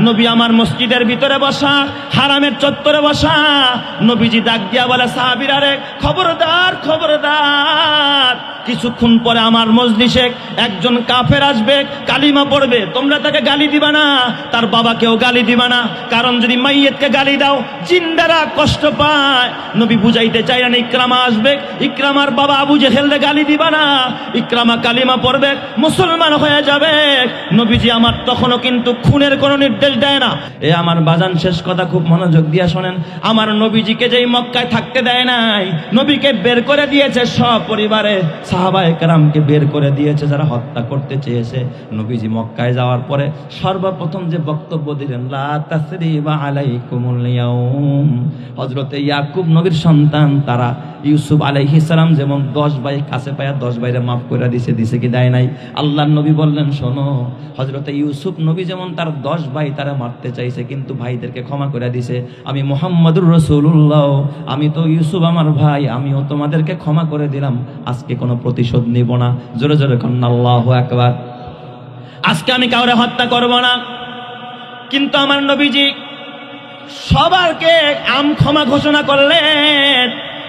নবী আমার মসজিদের ভিতরে বসা, হারামের চত্বরে বসা। নবীজি ডাক দিয়া বলে, সাহাবিরা রে, খবরদার খবরদার। কিছুক্ষণ পরে আমার মজলিসে একজন কাফের আসবে, কালিমা পড়বে। তোমরা তাকে গালি দিবা না, তার বাবাকেও গালি দিবা না। কারণ যদি মাইয়েতকে গালি দাও, জিন্দারা কষ্ট পায়। নবী বুঝাইতে চাই না, ইকরামা আসবে। ইকরামার বাবা আবু জেহেলরে গালি দিবা না। ইকরামা কালিমা পড়বে, মুসলমান হয়ে যাবে। নবীজি আমার তখনও কিন্তু খুনের কোনো নির্দেশ দেয় না। এ আমার বাজান, শেষ কথা খুব মনোযোগ দিয়া শোনেন। আমার নবীজিকে যেই মক্কায় থাকতে দেয় নাই, নবীকে বের করে দিয়েছে সপরিবারে। সাহাবা একরামকে বের করে দিয়েছে, যারা হত্যা করতে চেয়েছে। নবীজি মক্কায় যাওয়ার পরে সর্বপ্রথম যে বক্তব্য দিলেন, লা তাসরিবা আলাইকুমুল ইয়াউম। হজরতে ইয়াকুব নবীর সন্তান, তারা ইউসুফ আলাইহিস সালাম যেমন দশ ভাই কাছে পায়া দশ ভাইরে মাফ করে দিছে দিছে কি দেয় নাই? আল্লাহ নবী বললেন, শোনো, হযরতে ইউসুফ নবী যেমন তার দশ ভাই তারা মারতে চাইছে, কিন্তু ভাইদেরকে ক্ষমা করে দিছে। আমি মোহাম্মদুর রসুল্লাহ আমি তো ইউসুফ আমার ভাই, আমিও তোমাদেরকে ক্ষমা করে দিলাম। আজকে কোনো প্রতিশোধ নিব না। জোরে জোরে কন্যা আল্লাহ একবার আজকে আমি কাউরে হত্যা করব না। কিন্তু আমার নবীজি সবারকে আম ক্ষমা ঘোষণা করলেন।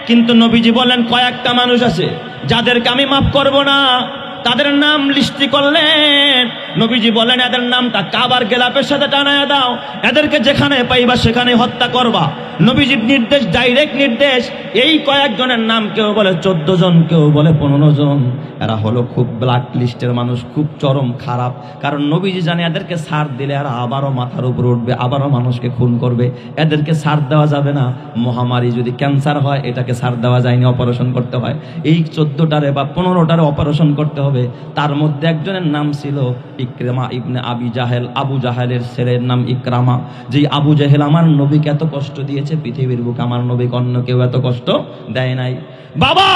কিন্তু নবীজি বলেন, কয়েকটা মানুষ আছে, যাদেরকে আমি মাফ করব না, তাদের নাম লিস্টি করলেন। নবীজি বলেন, এদের নামটা কাবার গেলাপের সাথে টানায় দাও, এদেরকে যেখানে পাইবা সেখানে হত্যা করবা। নবীজির নির্দেশ, ডাইরেক্ট নির্দেশ, এই কয়েকজনের নাম কেউ বলে চোদ্দ জন, কেউ বলে পনেরো জন। এরা হলো খুব ব্ল্যাক লিস্টের মানুষ, খুব চরম খারাপ। কারণ নবীজি জানে এদেরকে সার দিলে আর আবারও মাথার উপর উঠবে, আবারও মানুষকে খুন করবে। এদেরকে সার দেওয়া যাবে না। মহামারী যদি ক্যান্সার হয়, এটাকে সার দেওয়া যায়নি অপারেশন করতে হয়। এই চোদ্দটারে বা পনেরোটারে অপারেশন করতে হবে। তার মধ্যে একজনের নাম ছিল ইকরামা ইবনে আবি জাহেল, আবু জাহেলের ছেলের নাম ইকরামা। যেই আবু জাহেল আমার নবীকে এত কষ্ট দিয়েছে, পৃথিবীর বুকে আমার নবীকে অন্য কেউ এত কষ্ট দেয় নাই। বাবা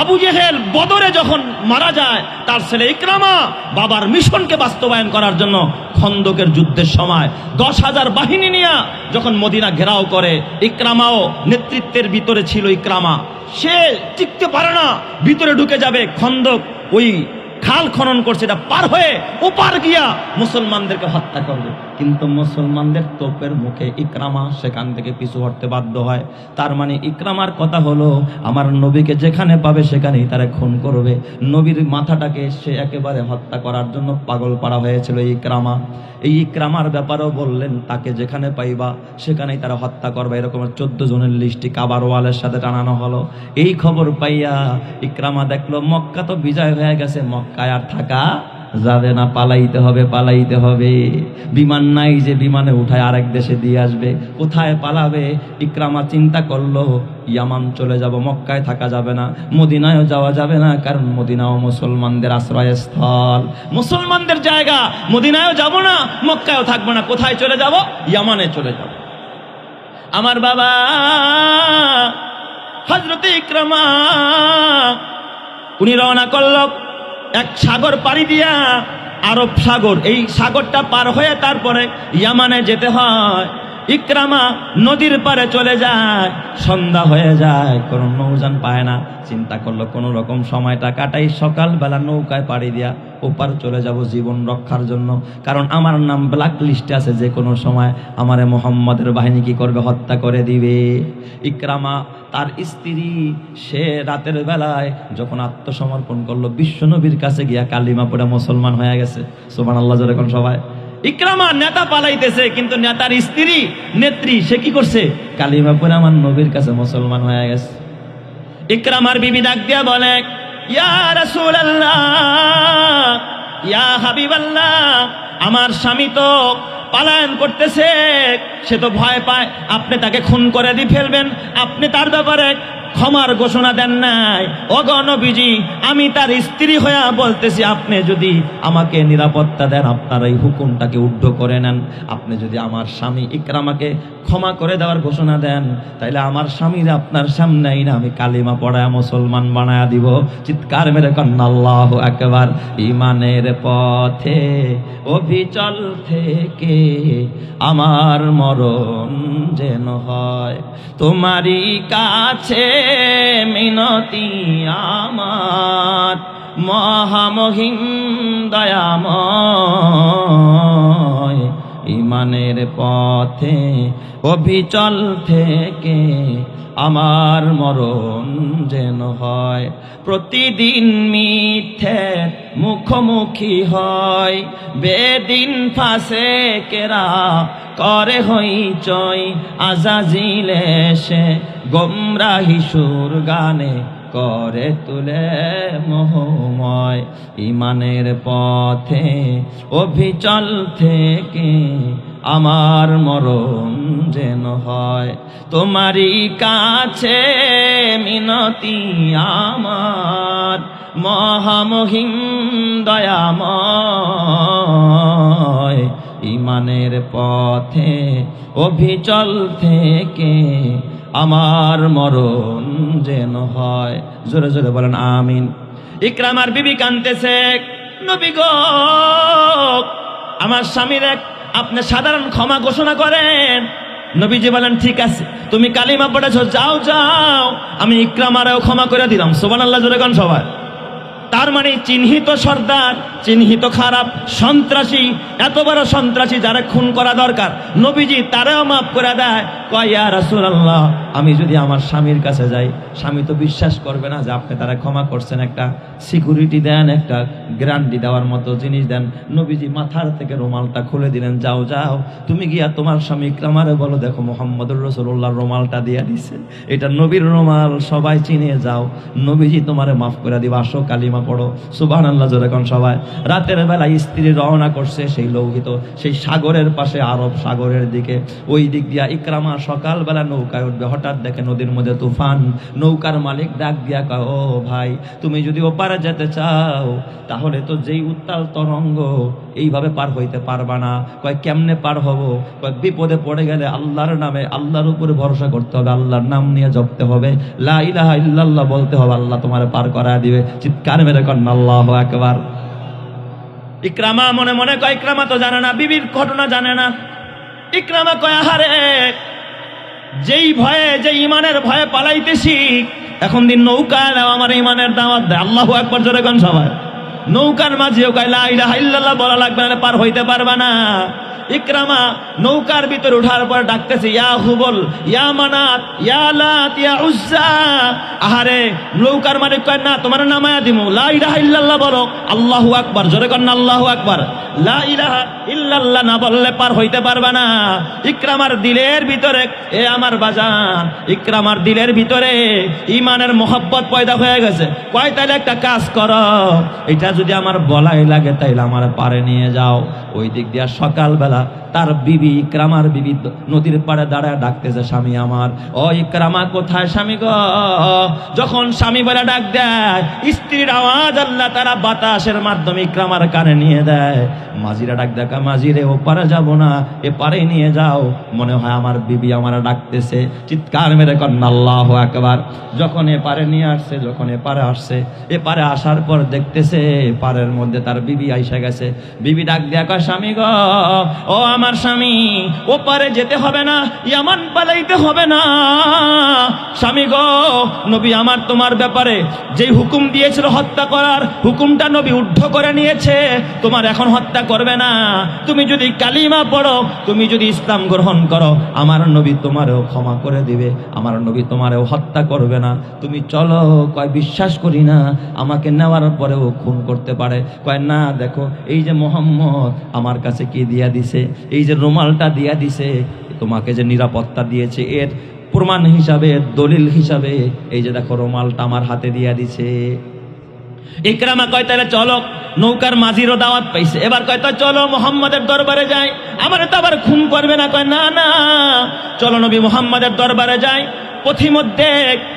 আবু জেহেল বদরে যখন মারা যায়, তার ছেলে ইকরামা বাবার মিশনকে বাস্তবায়ন করার জন্য খন্দকের যুদ্ধের সময় দশ হাজার বাহিনী নিয়ে যখন মদিনা ঘেরাও করে, ইকরামাও নেতৃত্বের ভিতরে ছিল ইকরামা। সে টিকতে পারে না, ভিতরে ঢুকে যাবে খন্দক ওই খাল খনন করছে, এটা পার হয়ে ওপার গিয়া মুসলমানদেরকে হত্যা করবে কিন্তু মুসলমানদের তোপের মুখে ইকরামা সেখান থেকে পিছু হটতে বাধ্য হয়। তার মানে ইকরামার কথা হলো, আমার নবীকে যেখানে পাবে সেখানেই তারা খুন করবে। নবীর মাথাটাকে সে একেবারে হত্যা করার জন্য পাগল পাড়া হয়েছিল ইকরামা। এই ইকরামার ব্যাপারেও বললেন, তাকে যেখানে পাইবা, সেখানেই তারা হত্যা করবে। এরকম চোদ্দ জনের লিস্টি কাবার ওয়ালের সাথে টানানো হলো। এই খবর পাইয়া ইকরামা দেখল, মক্কা তো বিজয় হয়ে গেছে মক্কায় আর থাকা যাবে না, পালাইতে হবে পালাইতে হবে। বিমান নাই যে বিমানে উঠায় আরেক দেশে দিয়ে আসবে। কোথায় পালাবে? ইকরামা চিন্তা করল, ইয়ামান চলে যাব, মক্কায় থাকা যাবে না, মদিনায়ও যাওয়া যাবে না, কারণ মদিনাও মুসলমানদের আশ্রয়স্থল। মুসলমানদের জায়গা, মদিনায়ও যাব না, মক্কায়ও থাকব না, কোথায় চলে যাব? ইয়ামানে চলে যাব। আমার বাবা হজরতে ইকরামা, উনি রওনা করল এক সাগর পাড়ি দিয়া আরব সাগর। এই সাগরটা পার হয়ে তারপরে ইয়ামানে যেতে হয়। ইকরামা নদীর পারে চলে যায়, সন্ধ্যা হয়ে যায় কোনো নৌযান পায় না। চিন্তা করল কোনো রকম সময়টা কাটাই, সকালবেলা নৌকায় পাড়ি দিয়া ওপার চলে যাব জীবন রক্ষার জন্য। কারণ আমার নাম ব্ল্যাক লিস্টে আছে যে কোনো সময় আমারে মোহাম্মদের বাহিনী কি করবে, হত্যা করে দিবে। ইকরামা তার স্ত্রী, সে রাতের বেলায় যখন আত্মসমর্পণ করল বিশ্বনবীর কাছে গিয়া কালিমা পড়ে মুসলমান হয়ে গেছে। সোমান আল্লাহ যেরকম সবাই। ইকরামা নেতা পালাইতেছে, কিন্তু নেতার স্ত্রী, নেত্রী, সে কি করছে? কালিমা পড়ে আমার নবীর কাছে মুসলমান হয়ে গেছে। ইকরামার বিবি ডাক দিয়া বলে আমার স্বামী তো পালায়ন করতেছে, সে তো ভয় পায়, আপনি তাকে খুন করে দিয়ে ফেলবেন, আপনি তার ব্যাপারে ক্ষমার ঘোষণা দেন নাই। অগণবিজি আমি তার স্ত্রী হইয়া বলতেছি, আপনি যদি আমাকে নিরাপত্তা দেন, আপনার এই হুকুমটাকে উদ্ধ করে নেন। আপনি যদি আমার স্বামী ইকরামাকে ক্ষমা করে দেওয়ার ঘোষণা দেন, তাইলে আমার স্বামীর আপনার সামনেই না আমি কালিমা পড়ায় মুসলমান বানায়া দিব। চিৎকার মেরে কন্যা আল্লাহ একবার ইমানের পথে, অভিচল থেকে আমার মরণ যেন হয়। তোমারই কাছে মিনতি আমার, মহামহিম দয়াময়। ইমানের পথে অভিচল থেকে আমার মরণ যেন হয়। প্রতিদিন মিথ্যের মুখোমুখি হয়। বেদিন ফাঁসে কেরা করে হইচই আজাজিল এসে গোমরাহি সুর গানে করে তুলে মোহময় ইমানের পথে অভিচল থেকে আমার মরণ যেন হয়। তোমারই কাছে মিনতি আমার, মহামহিম দয়াময়। ইমানের পথে, অভিচল থেকে আমার মরণ যেন হয়। জোরে জোরে বলেন, আমিন। ইকরামার বিবি কানতেছে নবী গো, আমার স্বামীর এক, আপনি সাধারণ ক্ষমা ঘোষণা করেন। নবীজি বলেন, ঠিক আছে, তুমি কালিমা পড়েছো, যাও যাও, আমি ইকরামারেও ক্ষমা করে দিলাম। সোবান আল্লাহ জোরে গান সবার তার মানে চিহ্নিত সর্দার চিহ্নিত খারাপ, সন্ত্রাসী, এত বড় সন্ত্রাসী যারা খুন করা দরকার। নবীজি তারাও মাফ করে দেয়। কয়া রাসুল আল্লাহ আমি যদি আমার স্বামীর কাছে যাই, স্বামী তো বিশ্বাস করবে না যে আপনি তারা ক্ষমা করছেন। একটা সিকিউরিটি দেন, একটা গ্যারান্টি দেওয়ার মতো জিনিস দেন। নবীজি মাথার থেকে রুমালটা খুলে দিলেন, যাও যাও, তুমি গিয়া তোমার স্বামী আমারে বলো, দেখো মোহাম্মদুর রসুল্লাহ রুমালটা দিয়া দিছে। এটা নবীর রুমাল, সবাই চিনে যাও। নবীজি তোমারে মাফ করে দিবা। আসো, কালিমা পড়ো। সুবাহ আল্লাহ যেরকম সবাই। রাতের বেলা স্ত্রী রওনা করছে সেই লৌহিত, সেই সাগরের পাশে আরব সাগরের দিকে। ওই দিক দিয়া ইকরামা সকালবেলা নৌকায় উঠবে। হঠাৎ দেখে নদীর মধ্যে তুফান। নৌকার মালিক ডাক দিয়া কয়, ও ভাই, তুমি যদি ওপারে যেতে চাও, তাহলে তো যেই উত্তাল তরঙ্গ এইভাবে পার হইতে পারবা না। কয়, কেমনে পার হব? কয়, বিপদে পড়ে গেলে আল্লাহর নামে, আল্লাহর উপরে ভরসা করতে হবে। আল্লাহর নাম নিয়ে জপতে হবে। লা ইলাহা ইল্লাল্লাহ বলতে হবে, আল্লাহ তোমার পার করায় দিবে। চিৎকার মেরে কন্যা, আল্লাহ একবার ইকরামা মনে মনে কয়, ইকরামা তো জানে না, বিবির ঘটনা জানে না। ইকরামা কয়, আহারে, যেই ভয়ে যে ইমানের ভয়ে পালাইতেছি, এখন দিন নৌকা দাও আমার ইমানের দাওয়াত দেয়। আল্লাহ একবার জোরে গান সবাই। নৌকার মাঝেও কয়, লা ইলাহা ইল্লাল্লাহ বলা লাগবে না, পার হইতে পারবা না। ইকরামা নৌকার ভিতরে উঠার পর ডাকতেছে, ইয়া হুবল, ইয়া মানাত, ইয়া লাত, ইয়া উজ্জা। আহারে, নৌকার মালিক কয়, না, তোমার নামায়া দিমু। লা ইলাহা ইল্লাল্লাহ বলো। আল্লাহু আকবার। জোরে কর না, আল্লাহু আকবার। লা ইলাহা ইল্লাল্লাহ না বললে পার হইতে পারবা না। ইকরামার দিলের ভিতরে, এ আমার বাজান। ইকরামার দিলের ভিতরে ইমানের মোহব্বত পয়দা হয়ে গেছে। কয় তাহলে একটা কাজ করো। এটা যদি আমার বলাই লাগে, তাইলে আমার পারে নিয়ে যাও। ওই দিক দিয়া সকালবেলা তার বিবি ইকরামার বিবি নদীর পাড়ে দাঁড়ায় ডাকতেছে, স্বামী আমার। ও ইকরামা, কোথায় স্বামী গো? যখন স্বামী বলে ডাক দেয়, স্ত্রীর আওয়াজ আল্লাহ তারা বাতাসের মাধ্যমে ইকরামার কানে নিয়ে দেয়। মাঝিরা ডাক দেখা মাঝিরে ও পারে যাব না এ পারে নিয়ে যাও। মনে হয় আমার বিবি আমার ডাকতেছে, চিৎকার মেরে কন্যা, আল্লাহ একবার যখন এ পারে নিয়ে আসছে, যখন এ পারে আসছে এ পারে আসার পর দেখতেছে পারের মধ্যে তার বিবি আইসা গেছে। বিবি ডাক কয় স্বামী গো? ও আমার স্বামী ও পারে যেতে হবে না, ইয়ামান পালাইতে হবে না। স্বামী গো, নবী আমার তোমার ব্যাপারে যেই হুকুম দিয়েছিল হত্যা করার, হুকুমটা নবী উদ্ধ করে নিয়েছে। তোমার এখন হত্যা করবে না। তুমি যদি কালিমা পড়ো, তুমি যদি ইসলাম গ্রহণ করো, আমার নবী তোমারও ক্ষমা করে দিবে, আমার নবী তোমারও হত্যা করবে না। তুমি চলো, কয় বিশ্বাস করি না, আমাকে নেওয়ার পরেও খুন করতে পারে। কয় না, দেখো, এই যে মোহাম্মদ আমার কাছে কি দিয়া দিছে? এই যে রুমালটা দিয়া দিছে, তোমাকে যে নিরাপত্তা দিয়েছে, এর প্রমাণ হিসাবে দলিল হিসাবে, এই যে দেখো রুমালটা আমার হাতে দিয়া দিছে। ইকরামা কয় তাহলে চলো, নৌকার মাঝিরও দাওয়াত পাইছে। এবার কয়, তো চলো, মোহাম্মদের দরবারে যাই। আমার তো আবার খুন করবে না, কয়, না না। চলো নবী মোহাম্মদের দরবারে যাই। পথিমধ্যে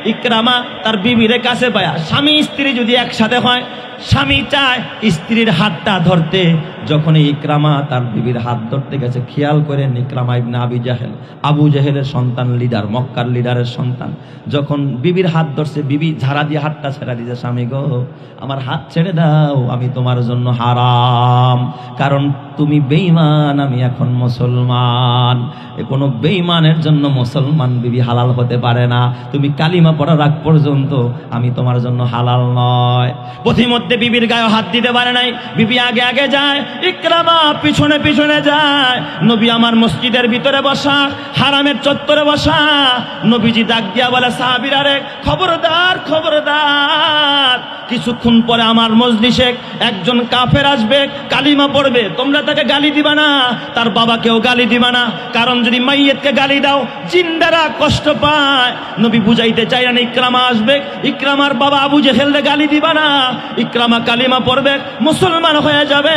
ইকরামা তার বিবিরে কাছে পায়া, স্বামী স্ত্রী যদি একসাথে হয় স্বামী চায় স্ত্রীর হাতটা ধরতে যখন ইকরামা তার বিবির হাত ধরতে গেছে, খেয়াল করে ইকরামা ইবনে আবি জাহেল। আবু জাহেলের সন্তান লিডার, মক্কার লিডারের সন্তান। যখন বিবির হাত ধরছে, বিবি ঝাড়া দিয়ে হাতটা ছেড়ে দিয়েছে, স্বামী গো, আমার হাত ছেড়ে দাও, আমি তোমার জন্য হারাম। কারণ তুমি বেঈমান, আমি এখন মুসলমান। কোনো বেঈমানের জন্য মুসলমান বিবি হালাল হতে পারে না। তুমি কালিমা পড়ার আগ পর্যন্ত আমি তোমার জন্য হালাল নয়। পথিমধ্যে মধ্যে বিবির গায়ে হাত দিতে পারে নাই। বিবি আগে আগে যায়, ইকরামা পিছনে পিছনে যায়। নবী আমার মসজিদের ভিতরে বসা, হারামের চত্বরে বসা। নবীজি ডাক দিয়া বলে, সাহাবিরা রে, খবরদার খবরদার। কিছুক্ষণ পরে আমার মজলিসে একজন কাফের আসবে, কালিমা পড়বে। তোমরা তাকে গালি দিবা না, তার বাবাকেও গালি দিবা না। কারণ যদি মাইয়েতকে গালি দাও, জিন্দারা কষ্ট পায়। নবী বুঝাইতে চাই না, ইকরামা আসবে, ইকরামার বাবা আবু জেহেলরে গালি দিবা না। ইকরামা কালিমা পড়বে, মুসলমান হয়ে যাবে।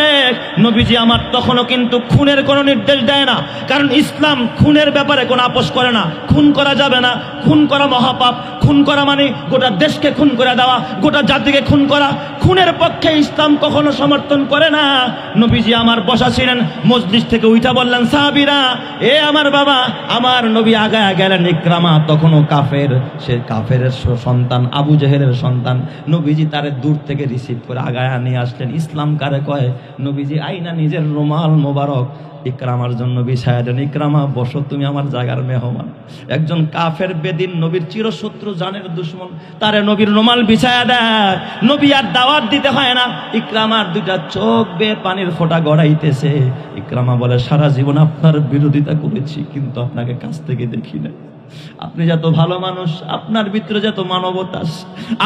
নবীজি আমার তখনও কিন্তু খুনের কোনো নির্দেশ দেয় না। কারণ ইসলাম খুনের ব্যাপারে কোনো আপোষ করে না। খুন করা যাবে না। খুন করা মহাপাপ। খুন করা মানে গোটা দেশকে খুন করে দেওয়া, গোটা জাতিকে খুন করা। খুনের পক্ষে ইসলাম কখনো সমর্থন করে না। নবীজি আমার বসা ছিলেন মসজিদ থেকে উঠা বললেন, সাহাবিরা, এ আমার বাবা, আমার নবী আগায় গেলেন ইকরামা, তখনও কাফের, সে কাফের সন্তান, আবু জেহেলের সন্তান। নবীজি তারে দূর থেকে রিসিভ করে আগায় নিয়ে আসলেন। ইসলাম কারে কয়? নবীজি, আইনা নিজের রুমাল মোবারক। ইকরামার জন্য বিছায়া দেন। ইকরামা, বসো, তুমি আমার জায়গার মেহমান। একজন কাফের বেদিন নবীর চিরশত্রু জানের দুশ্মন, তারে নবীর রুমাল বিছায়া দেয়। নবী আর দাওয়াত দিতে হয় না। ইকরামার দুইটা চোখ বে পানির ফোঁটা গড়াইতেছে। ইকরামা বলে, সারা জীবন আপনার বিরোধিতা করেছি, কিন্তু আপনাকে কাছ থেকে দেখি না আপনি যত ভালো মানুষ, আপনার ভিতরে যত মানবতা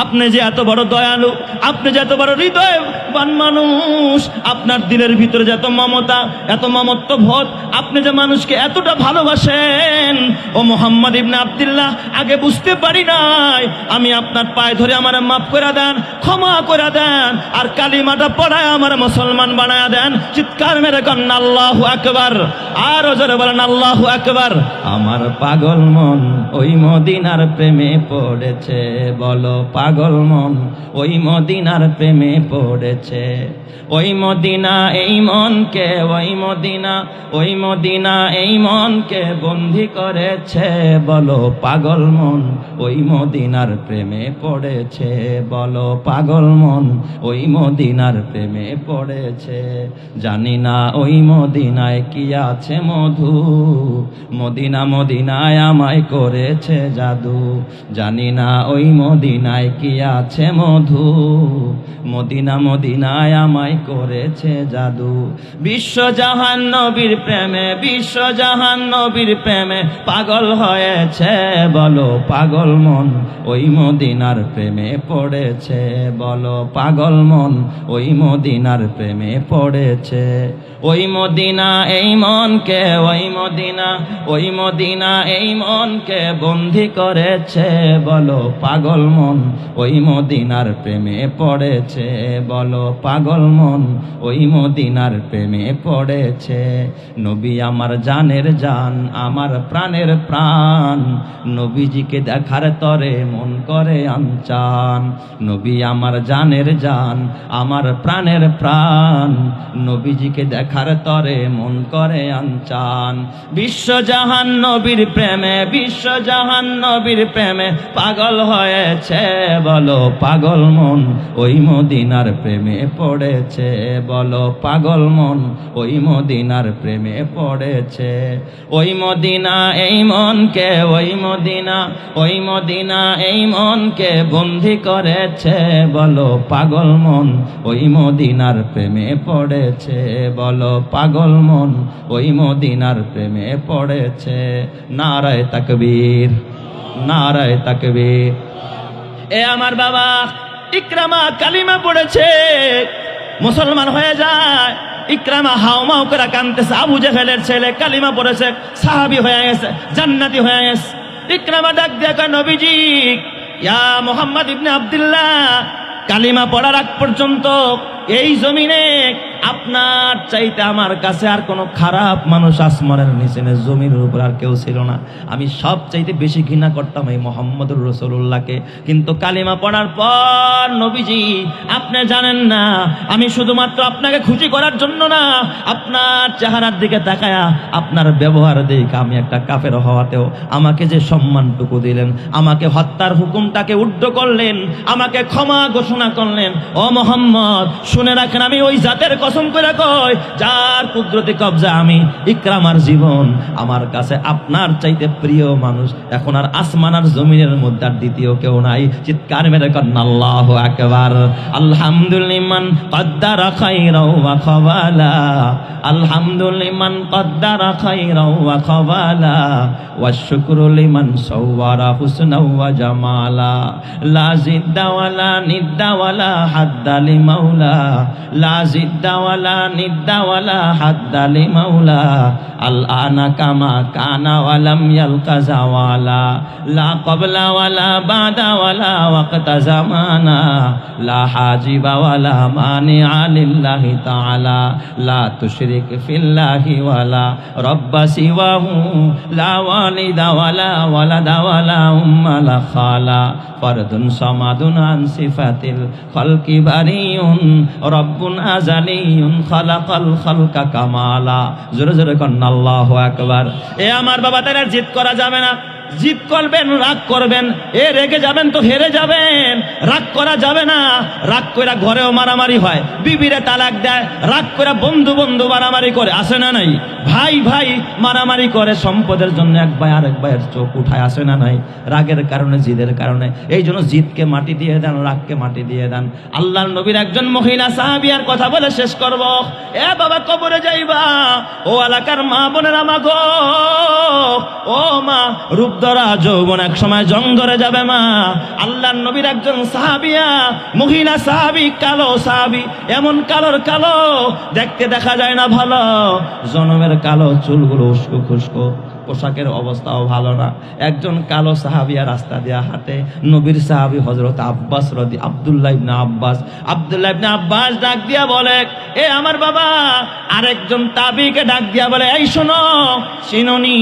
আপনি যে এত বড় দয়ালু, আপনি যে এত বড় হৃদয়বান মানুষ, আপনার দিলের ভিতরে যত মমতা, এত মমত্ব ভোট আপনি যে মানুষকে এতটা ভালোবাসেন, ও মোহাম্মদ ইবনে আব্দুল্লাহ, আগে বুঝতে পারি নাই, আমি আপনার পায়ে ধরে আমার মাফ করে দেন, ক্ষমা করে দেন, আর কালিমাটা পড়ায় আমার মুসলমান বানায় দেন, চিৎকার মেরে কন্যা আল্লাহ আকবার। আর জোরে বলেন, আল্লাহ আকবার। আমার পাগল মন ওই মদিনার প্রেমে পড়েছে, বলো পাগল মন, ওই মদিনার প্রেমে পড়েছে। ওই মদিনা এই মনকে, ওই মদিনা ওই মদিনা এই মনকে বন্দি করেছে, বলো পাগল মন, ওই মদিনার প্রেমে পড়েছে। বলো পাগল মন, ওই মদিনার প্রেমে পড়েছে। জানি না ওই মদিনায় কি আছে মধু, মদিনা মদিনায় আমায় করেছে জাদু। জানি না ওই মদিনায় কি আছে মধু। মদিনা মদিনায় আমায় করেছে জাদু। বিশ্বজাহান নবীর প্রেমে, বিশ্বজাহান নবীর প্রেমে পাগল হয়েছে বলো, পাগল মন ওই মদিনার প্রেমে পড়েছে বলো, পাগল মন ওই মদিনার প্রেমে পড়েছে। ওই মদিনা এই মনকে, ওই মদিনা ওই মদিনা এই মনকে বন্দি করেছে, বলো পাগল মন, ওই মদিনার প্রেমে পড়েছে, বলো পাগল মন, ওই মদিনার প্রেমে পড়েছে। নবী আমার জানের জান, আমার প্রাণের প্রাণ, নবীজিকে দেখার তরে মন করে আনচান। নবী আমার জানের জান, আমার প্রাণের প্রাণ, নবীজিকে দেখার তরে মন করে আনচান। বিশ্বজাহান নবীর প্রেমে বিশ্বজাহান নবীর প্রেমে পাগল হয়েছে, বলো পাগল মন, ওই মদিনার প্রেমে পড়েছে, বলো পাগল মন, ওই মদিনার প্রেমে পড়েছে। ওই মদিনা এই মনকে, ওই মদিনা ওই মদিনা এই মনকে বন্দি করেছে, বলো পাগল মন, ওই মদিনার প্রেমে পড়েছে, বলো পাগল মন, ওই মদিনার প্রেমে পড়েছে। নারায় তাকবীর নারায় তাকবীর। এ আমার বাবা ইকরামা কালিমা পড়েছে। মুসলমান হয়ে যায় ইকরামা হাওমাও করে কানতেছে আবু জেহেলের ছেলে কালিমা পড়েছে সাহাবি হয়ে গেছে জান্নাতি হয়ে গেছে। ইকরামা ডাক কয়, নবীজি ইয়া মোহাম্মদ ইবনে আব্দুল্লাহ কালিমা পড়ার আগ পর্যন্ত এই জমিনে আপনার চাইতে আমার কাছে আর কোনো খারাপ মানুষ আসমানের নিচে নেই, জমিনের উপর আর কেউ ছিল না। আমি সব চাইতে বেশি ঘৃণা করতাম এই মোহাম্মদুর রসুল্লাহকে কিন্তু কালিমা পড়ার পর নবীজি আপনি জানেন না আমি শুধুমাত্র আপনাকে খুশি করার জন্য না আপনার চেহারার দিকে তাকায়া আপনার ব্যবহার দেখে আমি একটা কাফের হওয়াতেও আমাকে যে সম্মানটুকু দিলেন আমাকে হত্যার হুকুমটাকে উড্ড করলেন আমাকে ক্ষমা ঘোষণা করলেন ও মোহাম্মদ শুনে রাখেন আমি ওই জাতের কথা। কসম করে কয়, যার কুদরতি কবজা আমি ইকরামার জীবন আমার কাছে আপনার চাইতে প্রিয় মানুষ। এখন আর আসমান আর জমিনের মধ্যে আর দ্বিতীয় কেউ নাই। চিৎকার মেরে কন্যা আল্লাহ একবার আলহামদুলিমান কদ্দারা খাইরাও ওয়া খবালা আলহামদুলিমান কদ্দারা খাইরাও ওয়া খবালা ওয়া শুকরু লিমান সাওয়ারা হুসনা ওয়া জামালা। লা জিদ্দা ওয়ালা নিদ্দা ওয়ালা হাদ্দা লা জিদ্দা ওয়ালা নিদ্দা ওয়ালা হাদ্দা লিমাউলা আল আনা কামা কানা ওয়ালাম ইয়ালকা জাওয়ালা লা ক্বাবলা ওয়ালা বাদা ওয়ালা ওয়াক্তা জামানা লা হাজিবা ওয়ালা মানিআ লিল্লাহি তাআলা লা তুশরিক ফিল্লাহি ওয়ালা রাব্বা সিওয়াহু লা ওয়ালিদা ওয়ালা ওয়ালাদা ওয়ালা উম্মা লা খালা ফরদুন সামাদুন আন সিফাতিল খালকি বারিউন রব্বুন আজালিউন খালাকাল খালকা কামালা। জোরে জোরে কন্না, আল্লাহু আকবার। এ আমার বাবা, তারা জিত করা যাবে না। জিদ করবেন, রাগ করবেন, এ রেগে যাবেন তো হেরে যাবেন, রাগ করা যাবে না, রাগ করে ঘরেও মারামারি হয়, বিবিরে তালাক দেয়, রাগ করে বন্ধু বন্ধু মারামারি করে, আসে না নাই? ভাই ভাই মারামারি করে, সম্পদের জন্য এক ভাই আরেক ভাইয়ের চোখ উঠায়, আসে না নাই? রাগের কারণে, জিদের কারণে, এই জন্য জিদকে মাটি দিয়ে দেন, রাগকে মাটি দিয়ে দেন। আল্লাহর নবীর একজন মহিলা সাহাবিয়ার কথা বলে শেষ করব। এ বাবা, কবরে যাইবা, ও এলাকার মা বোনের আমাগো ও মা রূপধরা যৌবন এক সময় জং ধরে যাবে মা। আল্লাহ নবীর একজন সাহাবিয়া, মহিলা সাহাবি, কালো সাহাবি, এমন কালোর কালো, দেখতে দেখা যায় না ভালো। জনমের কালো চুলগুলো উস্কো খুস্কো। পোশাকের অবস্থাও ভালো না। একজন কালো সাহাবিয়া রাস্তা দিয়া হাঁটে। নবীর সাহাবি হজরত আব্বাস রদি, আবদুল্লাহ ইবনে আব্বাস। আবদুল্লাহ ইবনে আব্বাস ডাক দিয়া বলে, এ আমার বাবা। আরেকজন তাবিকে ডাক দিয়া বলে, এই শোনো, চিননি,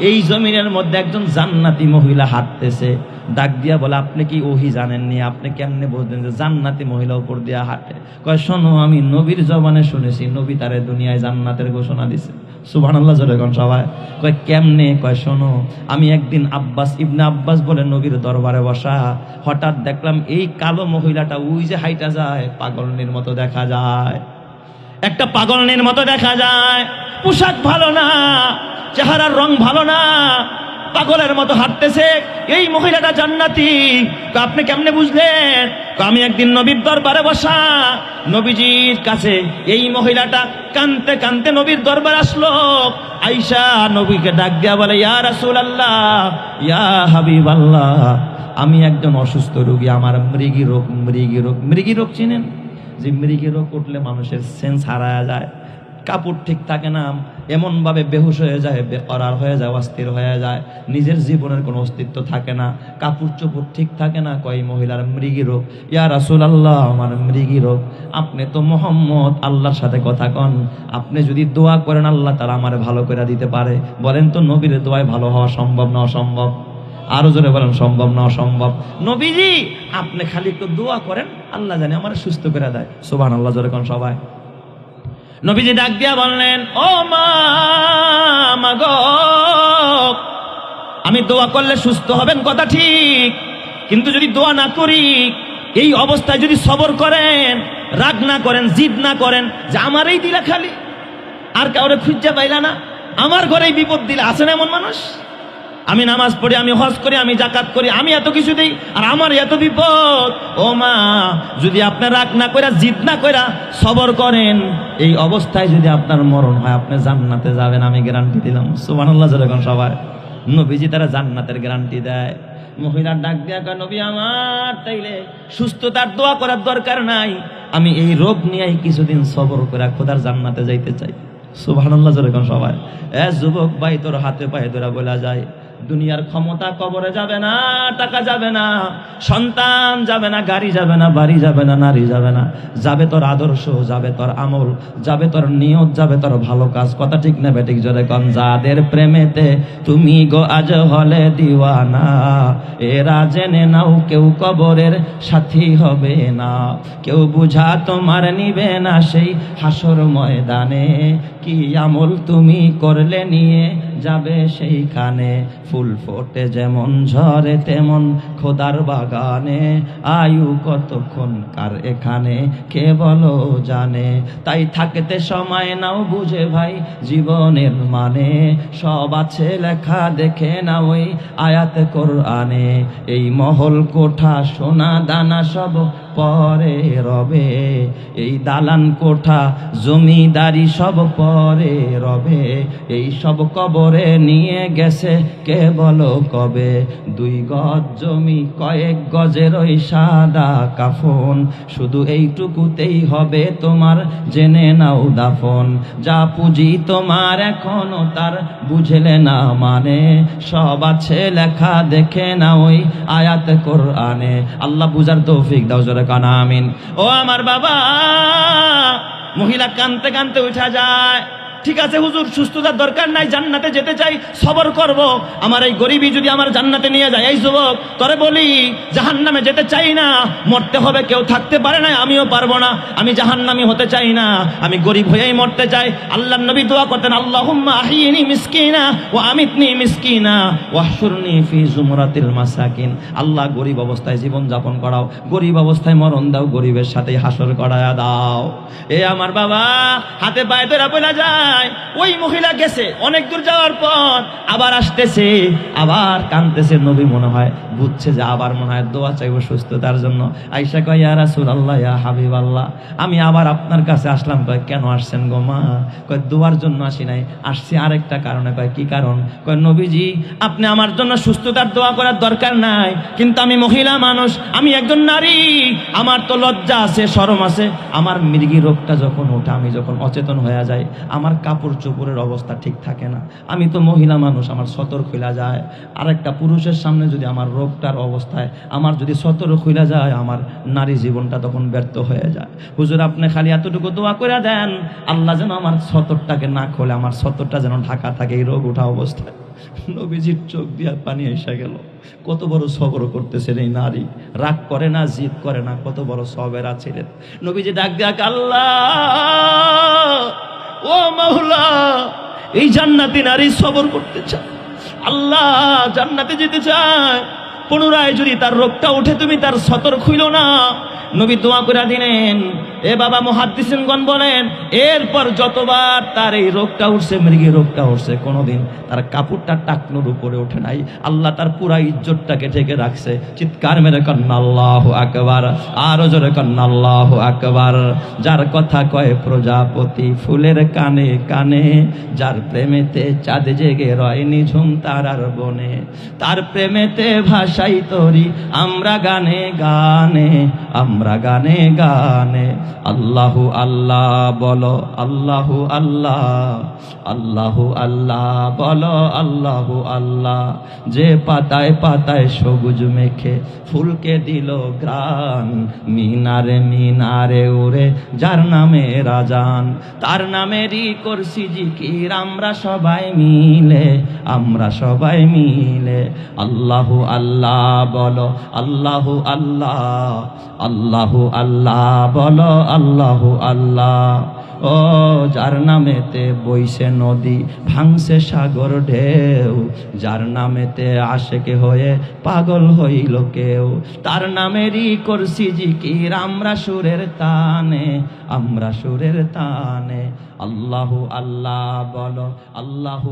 এই জমিনের মধ্যে একজন জান্নাতি মহিলা হাঁটতেছে। ডাক দিয়া বলে, আপনি কি ওহি জানেননি? আপনি কেমনে বুঝলেন যে জান্নাতি মহিলা উপর দিয়া হাঁটে? কয়, শোনো, আমি নবীর জবানে শুনেছি। নবী তারে দুনিয়ায় জান্নাতের ঘোষণা দিছে। সুবাহ আল্লাহ জোরে কোন সবাই। কয়, কেমনে? কয়, শোনো, আমি একদিন আব্বাস ইবনে আব্বাস বলে নবীর দরবারে বসা, হঠাৎ দেখলাম এই কালো মহিলাটা উই যে হাইটা যায়, পাগলনির মতো দেখা যায়। একটা পাগলনির মতো দেখা যায়, পোশাক ভালো না, চেহারার রং ভালো না পাগলের মতো হাঁটতেছে। এই মহিলাটা জান্নাতি। আপনি কেমনে বুঝলেন? আমি একদিন নবীর দরবারে বসা, নবীজির কাছে এই মহিলাটা কানতে কানতে নবীর দরবার আসলো। আইসা নবীকে ডাক দিয়া বলে, ইয়া রাসূল আল্লাহ ইয়া হাবিব আল্লাহ আমি একজন অসুস্থ রোগী, আমার মৃগী রোগ মৃগী রোগ মৃগী রোগ চিনেন? যে মৃগী রোগ উঠলে মানুষের সেন্স হারায় যায়। কাপড় ঠিক থাকে না, এমনভাবে বেহুশ হয়ে যায় বেকরার হয়ে যায়, অস্থির হয়ে যায়, নিজের জীবনের কোনো অস্তিত্ব থাকে না, কাপড় চোপড় ঠিক থাকে না, কয় মহিলার মৃগী রোগ? ইয়া রাসুল আল্লাহ আমার মৃগী রোগ। আপনি তো মোহাম্মদ, আল্লাহর সাথে কথা কন। আপনি যদি দোয়া করেন, আল্লাহ তারা আমার ভালো করে দিতে পারে। বলেন তো, নবীর দোয়ায় ভালো হওয়া সম্ভব না অসম্ভব? আরও জোরে বলেন, সম্ভব না অসম্ভব? নবীজি, আপনি খালি একটু দোয়া করেন, আল্লাহ জানে আমার সুস্থ করে দেয়। সুবান আল্লাহ জোরে কন সবাই। নবীজি ডাক দিয়া বললেন, ও মা গো, আমি দোয়া করলে সুস্থ হবেন কথা ঠিক। কিন্তু যদি দোয়া না করি, এই অবস্থায় যদি সবর করেন, রাগ না করেন, জিদ না করেন, যে আমারই দিলা খালি, আর কাউরে খুঁজা পাইলা না, আমার ঘরেই বিপদ দিলে আসেন এমন মানুষ? আমি নামাজ পড়ি, আমি হজ করি, আমি জাকাত করি, আমি এত কিছু দিই, আর আমার এত বিপদ। ও মা, যদি আপনার রাগ না কইরা, জিদ না কইরা সবর করেন, এই অবস্থায় যদি আপনার মরণ হয়, আপনি জান্নাতে যাবেন, আমি গ্যারান্টি দিলাম। সুবহানাল্লাহ যখন সবাই। নবীজি তারা জান্নাতের গ্যারান্টি দেয়। মহিলার ডাক দিয়া কয়, নবী আমার, তাইলে সুস্থতার দোয়া করার দরকার নাই। আমি এই রোগ নিয়েই কিছুদিন সবর করে খোদার জান্নাতে যাইতে চাই। সুবহানাল্লাহ যেরকম সবাই। এ যুবক, ভাই, তোর হাতে পায়ে ধরা বলা যায়। দুনিয়ার ক্ষমতা কবরে যাবে না, টাকা যাবে না, সন্তান যাবে না, গাড়ি যাবে না, বাড়ি যাবে না, নারী যাবে না। যাবে তোর আদর্শ, যাবে তোর আমল, যাবে তোর নিয়ত, যাবে তোর ভালো কাজ। কথা ঠিক না বেঠিক জোরে কন, যাদের প্রেমেতে তুমি গো আজ হলে দিওয়ানা, এরা জেনে নাও কেউ কবরের সাথী হবে না। কেউ বুঝা তোমার নিবে না সেই হাসর ময়দানে। কি আমল তুমি করলে নিয়ে যাবে সেইখানে? ফুল ফোটে যেমন ঝরে, তেমন খোদার বাগানে। আয়ু কতক্ষণ কার এখানে, কে বলো জানে? তাই থাকতে সময় নাও বুঝে ভাই জীবনের মানে। সব আছে লেখা, দেখে না ওই আয়াত কোরআনে। এই মহল কোঠা, সোনা, দানা সব পরে রবে, এই দালান কোঠা, জমিদারি সব পরে রবে, এই সব কবরে নিয়ে গেছে কে বলো কবে? দুই গজ জমি, কয়েক গজের ওই সাদা কাফন, শুধু এইটুকুতেই হবে তোমার, জেনে নাও দাফন। যা পুঁজি তোমার এখনও তার, বুঝলে না মানে। সব আছে লেখা, দেখে না ওই আয়াত কোরআনে। আল্লাহ বুঝার তৌফিক দাও আমিন। ও আমার বাবা মহিলা কানতে কানতে উঠা যায়। ঠিক আছে হুজুর, সুস্থতার দরকার নাই, জান্নাতে যেতে চাই, সবর করব। আমার এই গরিবই যদি আমার জান্নাতে নিয়ে যায়, এই যুবক, তরে বলি, জাহান্নামে যেতে চাই না, মরতে হবে, কেউ থাকতে পারে না, আমিও পারব না, আমি জাহান্নামি হতে চাই না, আমি গরিব হয়েই মরতে চাই। আল্লাহ নবী দোয়া করতেন, আল্লাহুম্মা আহিনি মিসকিনা ও আমিতনি মিসকিনা ওয়াহশুরনি ফি জুমরাতিল মাসাকিন। আল্লাহ, গরিব অবস্থায় জীবন যাপন করাও, গরিব অবস্থায় মরণ দাও, গরিবের সাথে হাসর করায়া দাও। এ আমার বাবা, হাতে পায়ে তোরা বলা যায় ওই মহিলা গেছে। অনেক দূর যাওয়ার পর আবার আসতেছে আবার কানতেছে নবী মনে হয় বুঝছে যে আবার মনে হয় দোয়া চাইব সুস্থতার জন্য। আইসা কয়, ইয়া রাসূল আল্লাহ ইয়া হাবিব আল্লাহ আমি আবার আপনার কাছে আসলাম, কয়, কেন আসছেন গো মা? কয়, দোয়ার জন্য আসি নাই। আসছি আরেকটা কারণে, কয়, কি কারণ? কয়, নবীজি, আপনি আমার জন্য সুস্থতার দোয়া করার দরকার নাই। কিন্তু আমি মহিলা মানুষ, আমি একজন নারী। আমার তো লজ্জা আছে, শরম আছে। আমার মৃগী রোগটা যখন ওঠে, আমি যখন অচেতন হয়ে যাই, আমার কাপড় চোপড়ের অবস্থা ঠিক থাকে না। আমি তো মহিলা মানুষ, আমার সতর খুলা যায়। আর একটা পুরুষের সামনে যদি আমার রোগটার অবস্থায় আমার যদি সতর খুলা যায়, আমার নারী জীবনটা তখন ব্যর্থ হয়ে যায়। হুজুর, আপনি খালি এতটুকু দোয়া করে দেন, আল্লাহ যেন আমার সতরটাকে না খোলে, আমার সতরটা যেন ঢাকা থাকে এই রোগ ওঠা অবস্থায়। নবীজির চোখ দিয়া পানি এসে গেল। কত বড় সবর করতেছেন এই নারী। রাগ করে না, জিদ করে না, কত বড় সবেরা ছিলেন নবীজি ডাক দেয়া আল্লাহ, ও মাওলা, এই জান্নাতি নারী সবর করতে চায়। আল্লাহ, জান্নাতে যেতে চায়। পুনরায় যদি তার রোগটা উঠে তুমি তার সতর খুইল না। নবী দোয়া করে দিলেন, এ বাবা মহাদিসগণ বলেন, এরপর যতবার তার এই রোগটা উঠছে মৃগী রোগটা উঠছে, কোনোদিন তার কাপড়টা টাকনোর উপরে ওঠে নাই। আল্লাহ তার পুরা ইজ্জতটাকে ঢেকে রাখছে। চিৎকার মেরে কন্যা, আল্লাহ আকবার। আরও জোরে কন্যা, আল্লাহ আকবার। যার কথা কয় প্রজাপতি, ফুলের কানে কানে, যার প্রেমেতে চাঁদ জেগে রয় নিঝুম তারার বনে। তার প্রেমেতে ভাষাই তরি, আমরা গানে গানে, আমরা গানে গানে। আল্লাহু আল্লাহ বলো, আল্লাহু আল্লাহ আল্লাহু আল্লাহ বলো। আল্লাহু আল্লাহ আল্লাহ। যে পাতায় পাতায় সবুজ মেখে ফুলকে দিল গ্রান মিনারে মিনারে উড়ে যার নামে রাজান। তার নামেরই করছি জিকির, আমরা সবাই মিলে, আমরা সবাই মিলে। আল্লাহু আল্লাহ বলো, আল্লাহু আল্লাহ আল্লাহু আল্লাহ বলো, আল্লাহু আল্লাহ। ও যার নামেতে বইছে নদী, ভাঙছে সাগর ঢেউ, যার নামেতে আশেকে হয়ে পাগল হইল কেউ, তার নামেরই করছি জিকির আমরা সুরের তানে, আমরা সুরের তানে। আল্লাহু আল্লাহ বলো, আল্লাহু